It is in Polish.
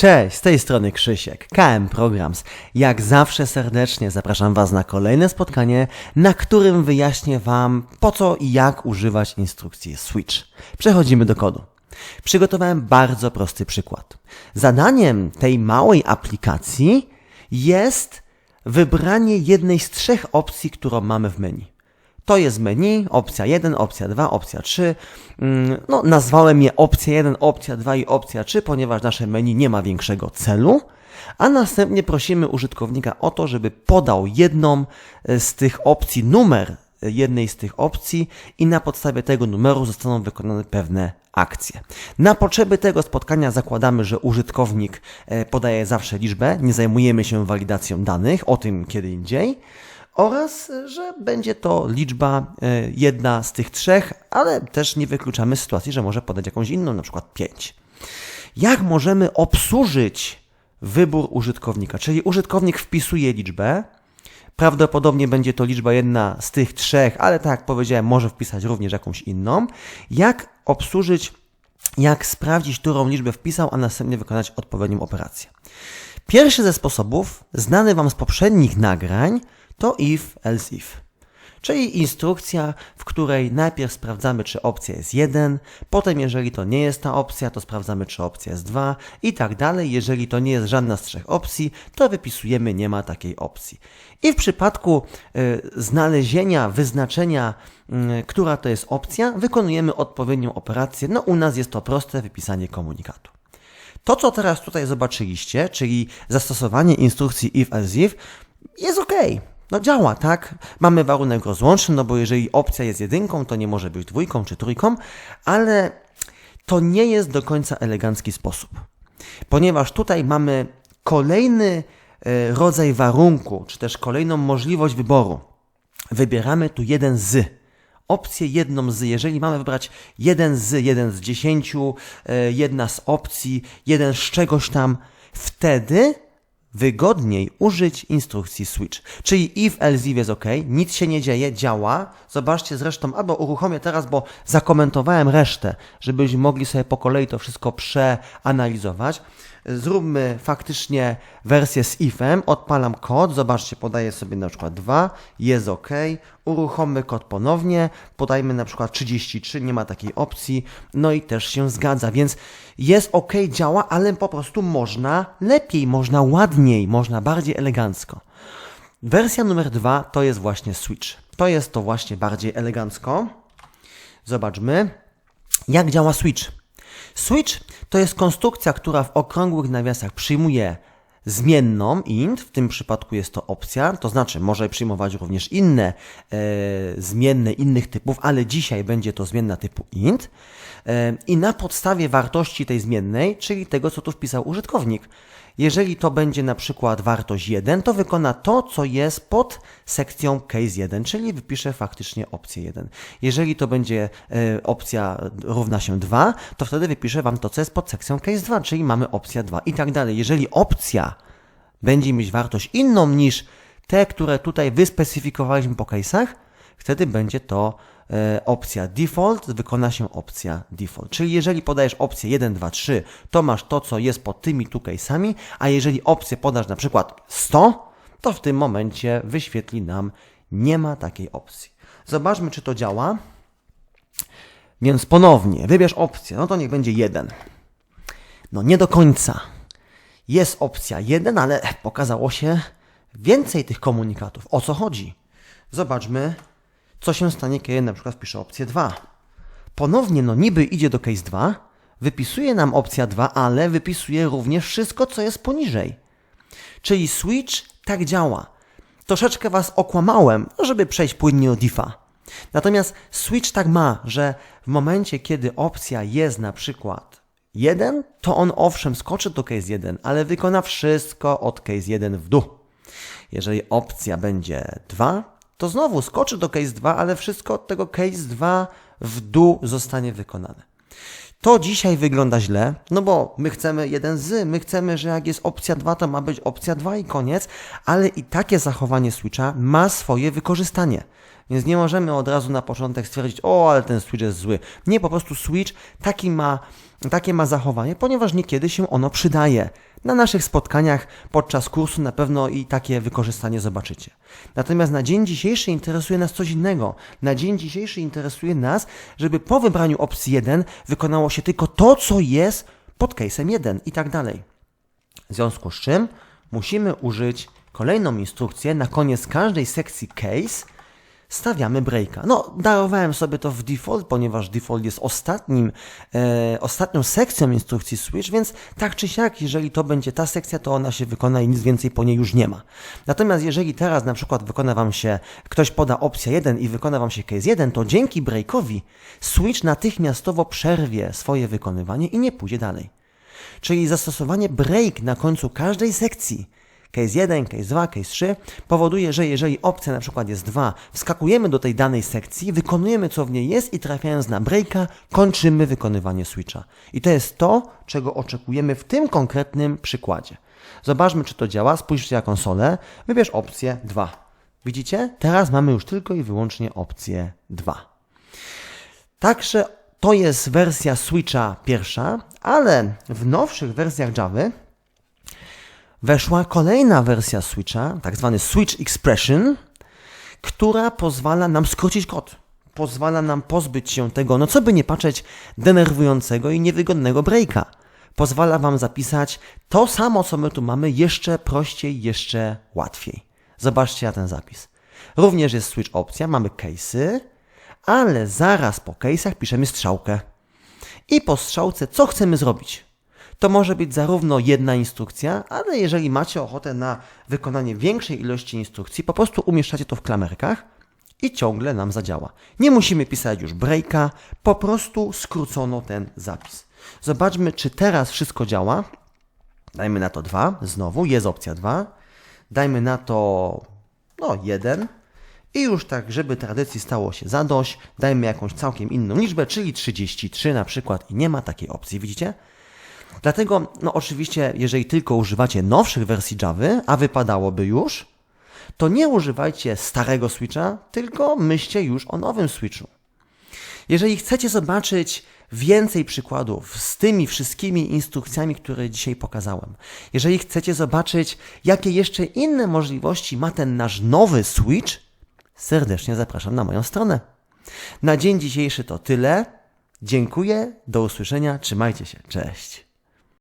Cześć, z tej strony Krzysiek, KM Programs. Jak zawsze serdecznie zapraszam Was na kolejne spotkanie, na którym wyjaśnię Wam po co i jak używać instrukcji Switch. Przechodzimy do kodu. Przygotowałem bardzo prosty przykład. Zadaniem tej małej aplikacji jest wybranie jednej z trzech opcji, którą mamy w menu. To jest menu, opcja 1, opcja 2, opcja 3. Mm, no, nazwałem je opcja 1, opcja 2 i opcja 3, ponieważ nasze menu nie ma większego celu. A następnie prosimy użytkownika o to, żeby podał jedną e, z tych opcji, numer jednej z tych opcji i na podstawie tego numeru zostaną wykonane pewne akcje. Na potrzeby tego spotkania zakładamy, że użytkownik e, podaje zawsze liczbę, nie zajmujemy się walidacją danych, o tym kiedy indziej oraz że będzie to liczba e, jedna z tych trzech, ale też nie wykluczamy sytuacji, że może podać jakąś inną, na przykład 5. Jak możemy obsłużyć wybór użytkownika? Czyli użytkownik wpisuje liczbę, prawdopodobnie będzie to liczba jedna z tych trzech, ale tak jak powiedziałem, może wpisać również jakąś inną. Jak obsłużyć, jak sprawdzić, którą liczbę wpisał, a następnie wykonać odpowiednią operację? Pierwszy ze sposobów, znany Wam z poprzednich nagrań, to if, else if. Czyli instrukcja, w której najpierw sprawdzamy, czy opcja jest 1, potem jeżeli to nie jest ta opcja, to sprawdzamy, czy opcja jest 2 i tak dalej. Jeżeli to nie jest żadna z trzech opcji, to wypisujemy nie ma takiej opcji. I w przypadku y, znalezienia, wyznaczenia, y, która to jest opcja, wykonujemy odpowiednią operację. No u nas jest to proste wypisanie komunikatu. To, co teraz tutaj zobaczyliście, czyli zastosowanie instrukcji if as if, jest ok no działa, tak? Mamy warunek rozłączny, no bo jeżeli opcja jest jedynką, to nie może być dwójką czy trójką, ale to nie jest do końca elegancki sposób. Ponieważ tutaj mamy kolejny e, rodzaj warunku, czy też kolejną możliwość wyboru. Wybieramy tu jeden z. Opcję jedną z. Jeżeli mamy wybrać jeden z, jeden z dziesięciu, e, jedna z opcji, jeden z czegoś tam, wtedy wygodniej użyć instrukcji switch. Czyli if else if jest OK, nic się nie dzieje, działa. Zobaczcie zresztą, albo uruchomię teraz, bo zakomentowałem resztę, żebyśmy mogli sobie po kolei to wszystko przeanalizować. Zróbmy faktycznie wersję z ifem, odpalam kod, zobaczcie, podaję sobie na przykład 2, jest OK, uruchommy kod ponownie, podajmy na przykład 33, nie ma takiej opcji, no i też się zgadza, więc jest OK, działa, ale po prostu można lepiej, można ładniej, można bardziej elegancko. Wersja numer 2 to jest właśnie switch. To jest to właśnie bardziej elegancko. Zobaczmy, jak działa switch. Switch to jest konstrukcja, która w okrągłych nawiasach przyjmuje zmienną int, w tym przypadku jest to opcja, to znaczy może przyjmować również inne e, zmienne innych typów, ale dzisiaj będzie to zmienna typu int. E, i na podstawie wartości tej zmiennej, czyli tego, co tu wpisał użytkownik, jeżeli to będzie na przykład wartość 1, to wykona to, co jest pod sekcją case 1, czyli wypisze faktycznie opcję 1. Jeżeli to będzie e, opcja równa się 2, to wtedy wypisze Wam to, co jest pod sekcją case 2, czyli mamy opcja 2 i tak dalej. Jeżeli opcja będzie mieć wartość inną niż te, które tutaj wyspecyfikowaliśmy po case'ach, wtedy będzie to e, opcja default, wykona się opcja default. Czyli jeżeli podajesz opcję 1, 2, 3, to masz to, co jest pod tymi tu case'ami, a jeżeli opcję podasz na przykład 100, to w tym momencie wyświetli nam nie ma takiej opcji. Zobaczmy, czy to działa. Więc ponownie, wybierz opcję, no to niech będzie 1. No nie do końca. Jest opcja 1, ale pokazało się więcej tych komunikatów. O co chodzi? Zobaczmy, co się stanie, kiedy na przykład wpiszę opcję 2. Ponownie, no niby idzie do case 2, wypisuje nam opcja 2, ale wypisuje również wszystko, co jest poniżej. Czyli switch tak działa. Troszeczkę Was okłamałem, żeby przejść płynnie od diffa. Natomiast switch tak ma, że w momencie, kiedy opcja jest na przykład 1, to on owszem skoczy do case 1, ale wykona wszystko od case 1 w dół. Jeżeli opcja będzie 2, to znowu skoczy do case 2, ale wszystko od tego case 2 w dół zostanie wykonane. To dzisiaj wygląda źle, no bo my chcemy jeden z, my chcemy, że jak jest opcja 2, to ma być opcja 2 i koniec, ale i takie zachowanie switcha ma swoje wykorzystanie. Więc nie możemy od razu na początek stwierdzić, o, ale ten switch jest zły. Nie, po prostu switch taki ma takie ma zachowanie, ponieważ niekiedy się ono przydaje. Na naszych spotkaniach podczas kursu na pewno i takie wykorzystanie zobaczycie. Natomiast na dzień dzisiejszy interesuje nas coś innego. Na dzień dzisiejszy interesuje nas, żeby po wybraniu opcji 1 wykonało się tylko to, co jest pod case'em 1 i tak dalej. W związku z czym musimy użyć kolejną instrukcję na koniec każdej sekcji case stawiamy breaka. No, darowałem sobie to w default, ponieważ default jest ostatnim, e, ostatnią sekcją instrukcji switch, więc tak czy siak, jeżeli to będzie ta sekcja, to ona się wykona i nic więcej po niej już nie ma. Natomiast jeżeli teraz na przykład wykona Wam się, ktoś poda opcja 1 i wykona Wam się case 1, to dzięki breakowi switch natychmiastowo przerwie swoje wykonywanie i nie pójdzie dalej. Czyli zastosowanie break na końcu każdej sekcji case 1, case 2, case 3 powoduje, że jeżeli opcja na przykład jest 2, wskakujemy do tej danej sekcji, wykonujemy co w niej jest i trafiając na breaka, kończymy wykonywanie switcha. I to jest to, czego oczekujemy w tym konkretnym przykładzie. Zobaczmy, czy to działa. Spójrzcie na konsolę, wybierz opcję 2. Widzicie? Teraz mamy już tylko i wyłącznie opcję 2. Także to jest wersja Switcha pierwsza, ale w nowszych wersjach Java weszła kolejna wersja Switcha, tak zwany Switch Expression, która pozwala nam skrócić kod. Pozwala nam pozbyć się tego, no co by nie patrzeć, denerwującego i niewygodnego breaka. Pozwala Wam zapisać to samo, co my tu mamy, jeszcze prościej, jeszcze łatwiej. Zobaczcie na ten zapis. Również jest switch opcja, mamy case'y, ale zaraz po case'ach piszemy strzałkę. I po strzałce co chcemy zrobić? To może być zarówno jedna instrukcja, ale jeżeli macie ochotę na wykonanie większej ilości instrukcji, po prostu umieszczacie to w klamerkach i ciągle nam zadziała. Nie musimy pisać już breaka, po prostu skrócono ten zapis. Zobaczmy, czy teraz wszystko działa. Dajmy na to 2, znowu jest opcja 2. Dajmy na to no 1. I już tak, żeby tradycji stało się zadość, dajmy jakąś całkiem inną liczbę, czyli 33 na przykład i nie ma takiej opcji, widzicie? Dlatego, no oczywiście, jeżeli tylko używacie nowszych wersji Java, a wypadałoby już, to nie używajcie starego switcha, tylko myślcie już o nowym switchu. Jeżeli chcecie zobaczyć więcej przykładów z tymi wszystkimi instrukcjami, które dzisiaj pokazałem, jeżeli chcecie zobaczyć, jakie jeszcze inne możliwości ma ten nasz nowy switch, serdecznie zapraszam na moją stronę. Na dzień dzisiejszy to tyle. Dziękuję, do usłyszenia, trzymajcie się, cześć.